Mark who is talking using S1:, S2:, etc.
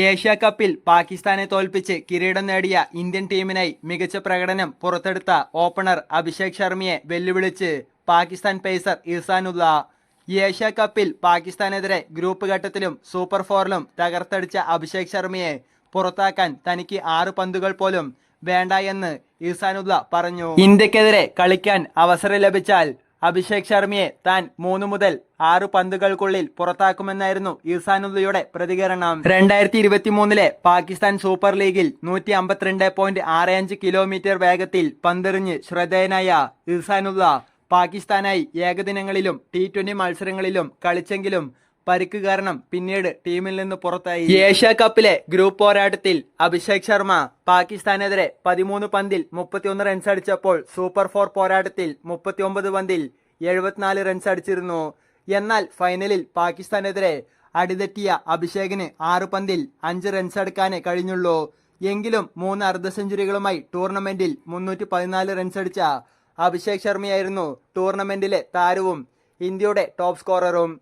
S1: Asia കപ്പിൽ പാകിസ്ഥാനെ തോൽപ്പിച്ച് കിരീടം നേടിയ ഇന്ത്യൻ ടീമിനായി മികച്ച പ്രകടനം പുറത്തെടുത്ത ഓപ്പണർ അഭിഷേക് ശർമ്മയെ വെല്ലുവിളിച്ച് പാകിസ്ഥാൻ പേസർ ഇർസാനുള്ള ഏഷ്യ കപ്പിൽ പാകിസ്ഥാനെതിരെ ഗ്രൂപ്പ് ഘട്ടത്തിലും സൂപ്പർ ഫോറിലും തകർത്തടിച്ച അഭിഷേക് ശർമ്മയെ പുറത്താക്കാൻ തനിക്ക് ആറ് പന്തുകൾ പോലും വേണ്ട എന്ന് ഇർസാനുള്ള പറഞ്ഞു. ഇന്ത്യക്കെതിരെ കളിക്കാൻ അവസരം ലഭിച്ചാൽ അഭിഷേക് ശർമ്മയെ താൻ മൂന്ന് മുതൽ ആറ് പന്തുകൾക്കുള്ളിൽ പുറത്താക്കുമെന്നായിരുന്നു ഇർസാനുള്ളയുടെ പ്രതികരണം. രണ്ടായിരത്തി ഇരുപത്തി മൂന്നിലെ പാകിസ്ഥാൻ സൂപ്പർ ലീഗിൽ നൂറ്റി അമ്പത്തിരണ്ട് പോയിന്റ് ആറ് അഞ്ച് കിലോമീറ്റർ വേഗത്തിൽ പന്തെറിഞ്ഞ് ശ്രദ്ധേയനായ ഇർസാനുള്ള പാകിസ്ഥാനായി ഏകദിനങ്ങളിലും ടി ട്വന്റി മത്സരങ്ങളിലും കളിച്ചെങ്കിലും പരിക്ക് കാരണം പിന്നീട് ടീമിൽ നിന്ന് പുറത്തായി. ഏഷ്യ കപ്പിലെ ഗ്രൂപ്പ് പോരാട്ടത്തിൽ അഭിഷേക് ശർമ്മ പാകിസ്ഥാനെതിരെ പതിമൂന്ന് പന്തിൽ മുപ്പത്തിയൊന്ന് റൺസ് അടിച്ചപ്പോൾ സൂപ്പർ ഫോർ പോരാട്ടത്തിൽ മുപ്പത്തിയൊമ്പത് പന്തിൽ എഴുപത്തിനാല് റൺസ് അടിച്ചിരുന്നു. എന്നാൽ ഫൈനലിൽ പാകിസ്ഥാനെതിരെ അടിതെറ്റിയ അഭിഷേകിന് ആറ് പന്തിൽ അഞ്ച് റൺസ് എടുക്കാനേ കഴിഞ്ഞുള്ളൂ. എങ്കിലും മൂന്ന് അർദ്ധ സെഞ്ചുറികളുമായി ടൂർണമെന്റിൽ മുന്നൂറ്റി പതിനാല് റൺസ് അടിച്ച അഭിഷേക് ശർമ്മയായിരുന്നു ടൂർണമെന്റിലെ താരവും ഇന്ത്യയുടെ ടോപ്പ് സ്കോററും